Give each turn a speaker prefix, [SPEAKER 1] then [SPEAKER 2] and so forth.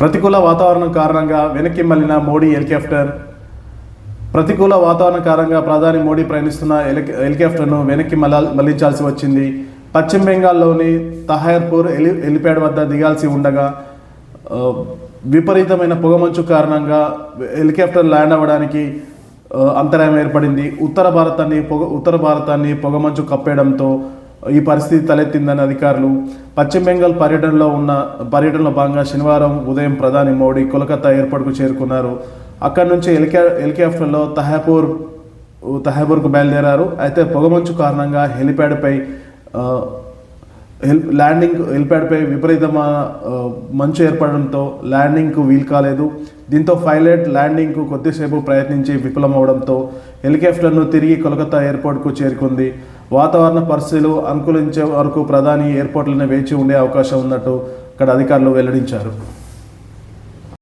[SPEAKER 1] ప్రతికూల వాతావరణం కారణంగా వెనక్కి మళ్ళిన మోడీ హెలికాప్టర్ ప్రతికూల వాతావరణ కారణంగా ప్రధాని మోడీ ప్రయాణిస్తున్న హెలికాప్టర్ను వెనక్కి మళ్ళ మళ్ళించాల్సి వచ్చింది. పశ్చిమ బెంగాల్లోని తహార్పూర్ హెలి హెలిప్యాడ్ వద్ద దిగాల్సి ఉండగా విపరీతమైన పొగమంచు కారణంగా హెలికాప్టర్ ల్యాండ్ అవ్వడానికి అంతరాయం ఏర్పడింది. ఉత్తర భారతాన్ని పొగ ఉత్తర భారతాన్ని పొగమంచు కప్పేయడంతో ఈ పరిస్థితి తలెత్తిందని అధికారులు. పశ్చిమ బెంగాల్ పర్యటనలో ఉన్న పర్యటనలో భాగంగా శనివారం ఉదయం ప్రధాని మోడీ కోలకత్తా ఎయిర్పోర్ట్కు చేరుకున్నారు. అక్కడి నుంచి హెలికా హెలికాప్టర్లో తహాపూర్ తహాపూర్కు బయలుదేరారు. అయితే పొగమంచు కారణంగా హెలిప్యాడ్పై హెల్ ల్యాండింగ్ హెలిప్యాడ్పై విపరీతమైన మంచు ఏర్పడడంతో ల్యాండింగ్కు వీలు కాలేదు. దీంతో పైలట్ ల్యాండింగ్కు కొద్దిసేపు ప్రయత్నించి విఫలమవడంతో హెలికాప్టర్ను తిరిగి కోలకత్తా ఎయిర్పోర్ట్కు చేరుకుంది. వాతావరణ పరిస్థితులు అనుకూలించే వరకు ప్రధాని ఎయిర్పోర్ట్లను వేచి ఉండే అవకాశం ఉన్నట్టు అక్కడ అధికారులు వెల్లడించారు.